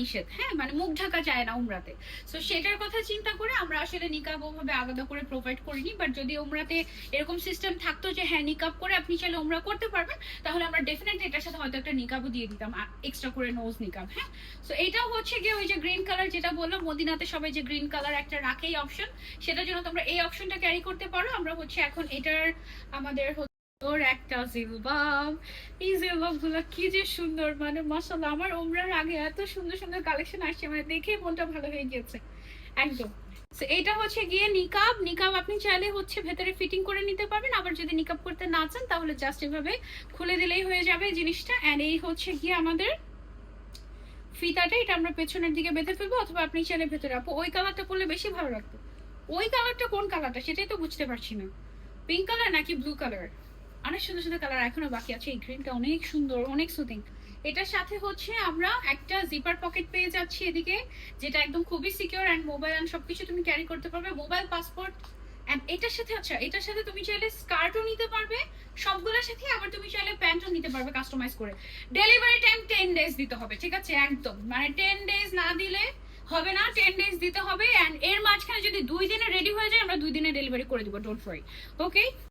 নিষেধ হ্যাঁ? মানে মুখ ঢাকা যায় না উমরাতে। সো সেটার কথা চিন্তা করে আমরা আসলে নিকাব ওভাবে আলাদা করে প্রোভাইড করিনি বাট যদি উমরাতে এরকম সিস্টেম থাকতো যে হ্যাঁ নিকাব করে আপনি চাইলে উমরা করতে পারবেন, তাহলে আমরা ডেফিনেটলি এটার সাথে হয়তো একটা নিকাবও দিয়ে দিতাম এক্সট্রা করে নোজ নিকাব হ্যাঁ? সো এটাও হচ্ছে গিয়ে ওই যে গ্রিন কালার যেটা বললাম, মদিনাতে সবাই যে গ্রিন কালার একটা রাখেই অপশন সেটার জন্য তোমরা এই অপশনটা ক্যারি করতে পারো। আমরা হচ্ছে এখন এটার আমাদের ওর একটা জিলবাব এই কি যে সুন্দর মানে মাসাল্লাহ আমার উমরার আগে এত সুন্দর সুন্দর কালেকশন আসছে মানে দেখে মনটা ভালো হয়ে একদম। এটা হচ্ছে গিয়ে নিকাব। নিকাব আপনি চাইলে হচ্ছে ভেতরে ফিটিং করে নিতে পারবেন, আবার যদি নিকাব করতে না চান, তাহলে জাস্ট এভাবে খুলে দিলেই হয়ে যাবে জিনিসটা। এন্ড এই হচ্ছে গিয়ে আমাদের ফিতাটা, এটা আমরা পেছনের দিকে বেঁধে ফেলব, অথবা আপনি চাইলে ভেতরে, আপু, ওই কালারটা পরলে বেশি ভালো লাগতো ওই কালারটা কোন কালারটা সেটাই তো বুঝতে পারছি না। পিঙ্ক কালার নাকি ব্লু কালার অনেক সুন্দর সুন্দর কালার এখনও বাকি আছে। এই গ্রিনটা অনেক সুন্দর, অনেক সুদিং এটার সাথে হচ্ছে আমরা একটা জিপার পকেট পেয়ে যাচ্ছি এদিকে, যেটা একদম খুবই সিকিউর অ্যান্ড মোবাইল অ্যান্ড সবকিছু তুমি ক্যারি করতে পারবে। মোবাইল পাসপোর্ট অ্যান্ড এটার সাথে আচ্ছা এটার সাথে তুমি চাইলে স্কার্টও নিতে পারবে। সবগুলোর সাথে আবার তুমি চাইলে প্যান্টও নিতে পারবে কাস্টমাইজ করে। ডেলিভারি টাইম টেন ডেজ দিতে হবে, ঠিক আছে? একদম। মানে টেন ডেজ না দিলে হবে না টেন ডেজ দিতে হবে। অ্যান্ড এর মাঝখানে যদি দুই দিনে রেডি হয়ে যায়, আমরা দুই দিনে ডেলিভারি করে দিব ডোন্ট ওয়ারি ওকে